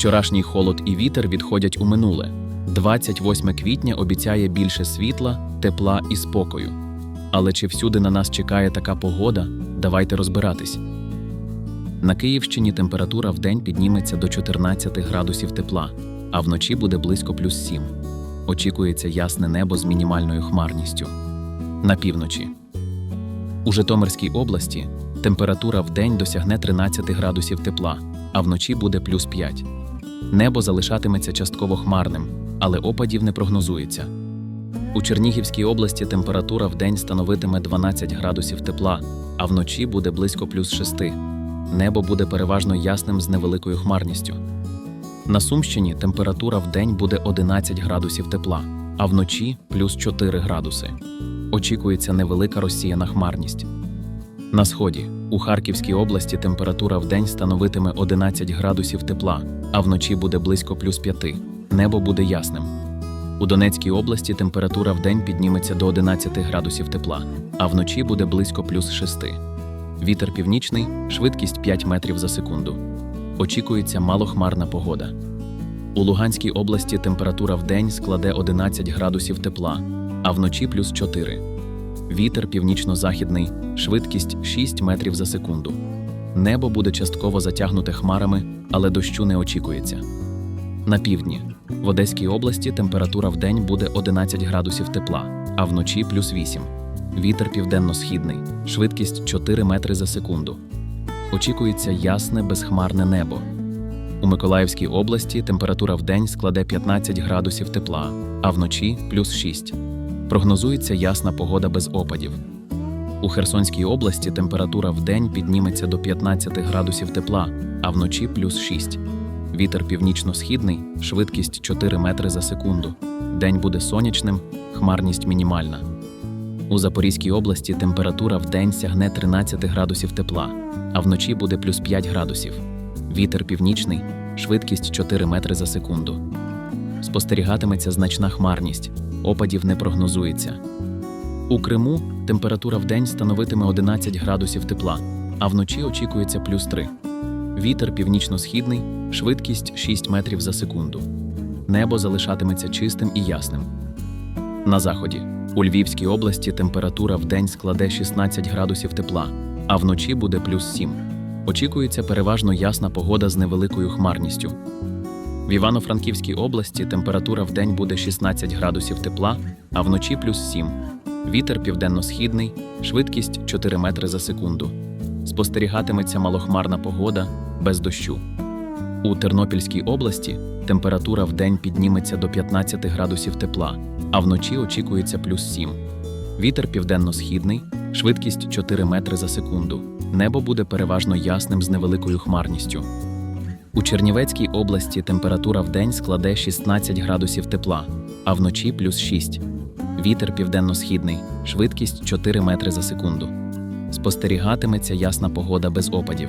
Вчорашній холод і вітер відходять у минуле. 28 квітня обіцяє більше світла, тепла і спокою. Але чи всюди на нас чекає така погода? Давайте розбиратись. На Київщині температура вдень підніметься до 14 градусів тепла, а вночі буде близько плюс 7. Очікується ясне небо з мінімальною хмарністю. На півночі. У Житомирській області температура вдень досягне 13 градусів тепла, а вночі буде плюс 5. Небо залишатиметься частково хмарним, але опадів не прогнозується. У Чернігівській області температура вдень становитиме 12 градусів тепла, а вночі буде близько плюс 6. Небо буде переважно ясним з невеликою хмарністю. На Сумщині температура вдень буде 11 градусів тепла, а вночі плюс 4 градуси. Очікується невелика розсіяна хмарність. На сході у Харківській області температура вдень становитиме 11 градусів тепла, а вночі буде близько плюс 5. Небо буде ясним. У Донецькій області температура вдень підніметься до 11 градусів тепла, а вночі буде близько плюс 6. Вітер північний, швидкість 5 метрів за секунду. Очікується малохмарна погода. У Луганській області температура вдень складе 11 градусів тепла, а вночі плюс 4. Вітер північно-західний, швидкість 6 метрів за секунду. Небо буде частково затягнуте хмарами, але дощу не очікується. На півдні в Одеській області температура вдень буде 11 градусів тепла, а вночі плюс 8. Вітер південно-східний, швидкість 4 метри за секунду. Очікується ясне безхмарне небо. У Миколаївській області температура вдень складе 15 градусів тепла, а вночі плюс 6. Прогнозується ясна погода без опадів. У Херсонській області температура вдень підніметься до 15 градусів тепла, а вночі плюс 6. Вітер північно-східний, швидкість 4 метри за секунду. День буде сонячним, хмарність мінімальна. У Запорізькій області температура вдень сягне 13 градусів тепла, а вночі буде плюс 5 градусів. Вітер північний, швидкість 4 метри за секунду. Спостерігатиметься значна хмарність, опадів не прогнозується. У Криму температура вдень становитиме 11 градусів тепла, а вночі очікується плюс 3. Вітер північно-східний, швидкість 6 метрів за секунду. Небо залишатиметься чистим і ясним. На заході у Львівській області температура вдень складе 16 градусів тепла, а вночі буде плюс 7. Очікується переважно ясна погода з невеликою хмарністю. В Івано-Франківській області температура вдень буде 16 градусів тепла, а вночі плюс 7. Вітер південно-східний, швидкість 4 метри за секунду. Спостерігатиметься малохмарна погода без дощу. У Тернопільській області температура вдень підніметься до 15 градусів тепла, а вночі очікується плюс 7. Вітер південно-східний, швидкість 4 метри за секунду. Небо буде переважно ясним з невеликою хмарністю. У Чернівецькій області температура вдень складе 16 градусів тепла, а вночі плюс 6. Вітер південно-східний, швидкість 4 метри за секунду. Спостерігатиметься ясна погода без опадів.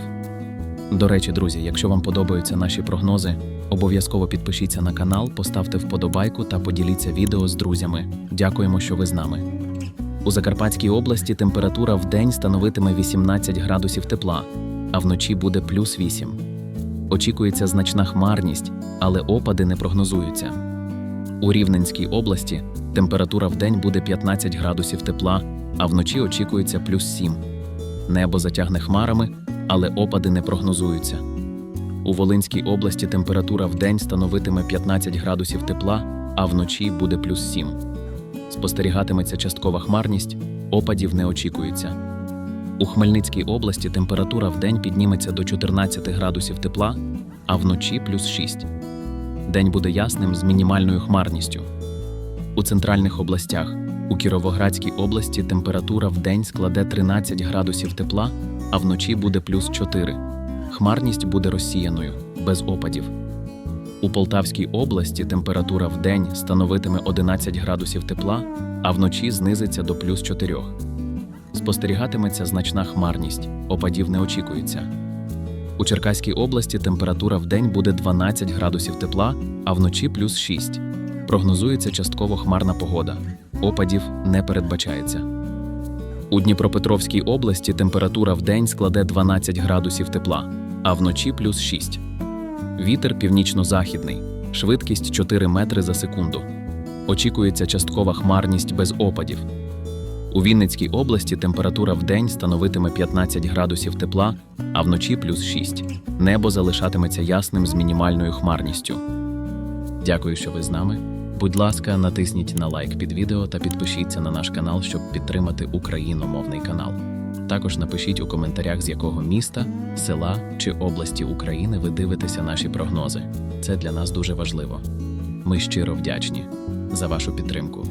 До речі, друзі, якщо вам подобаються наші прогнози, обов'язково підпишіться на канал, поставте вподобайку та поділіться відео з друзями. Дякуємо, що ви з нами. У Закарпатській області температура в день становитиме 18 градусів тепла, а вночі буде плюс 8. Очікується значна хмарність, але опади не прогнозуються. У Рівненській області температура в день буде 15 градусів тепла, а вночі очікується плюс 7. Небо затягне хмарами, але опади не прогнозуються. У Волинській області температура в день становитиме 15 градусів тепла, а вночі буде плюс 7. Спостерігатиметься часткова хмарність, опадів не очікується. У Хмельницькій області температура в день підніметься до 14 градусів тепла, а вночі плюс 6. День буде ясним з мінімальною хмарністю. У центральних областях у Кіровоградській області температура в день складе 13 градусів тепла, а вночі буде плюс 4. Хмарність буде розсіяною, без опадів. У Полтавській області температура в день становитиме 11 градусів тепла, а вночі знизиться до плюс 4. Спостерігатиметься значна хмарність, опадів не очікується. У Черкаській області температура в день буде 12 градусів тепла, а вночі плюс 6. Прогнозується частково хмарна погода. Опадів не передбачається. У Дніпропетровській області температура в день складе 12 градусів тепла, а вночі плюс 6. Вітер північно-західний, швидкість 4 метри за секунду. Очікується часткова хмарність без опадів. У Вінницькій області температура в день становитиме 15 градусів тепла, а вночі плюс 6. Небо залишатиметься ясним з мінімальною хмарністю. Дякую, що ви з нами. Будь ласка, натисніть на лайк під відео та підпишіться на наш канал, щоб підтримати україномовний канал. Також напишіть у коментарях, з якого міста, села чи області України ви дивитеся наші прогнози. Це для нас дуже важливо. Ми щиро вдячні за вашу підтримку.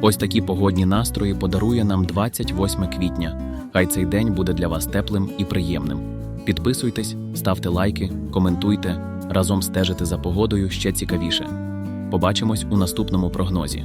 Ось такі погодні настрої подарує нам 28 квітня. Хай цей день буде для вас теплим і приємним. Підписуйтесь, ставте лайки, коментуйте, разом стежите за погодою ще цікавіше. Побачимось у наступному прогнозі.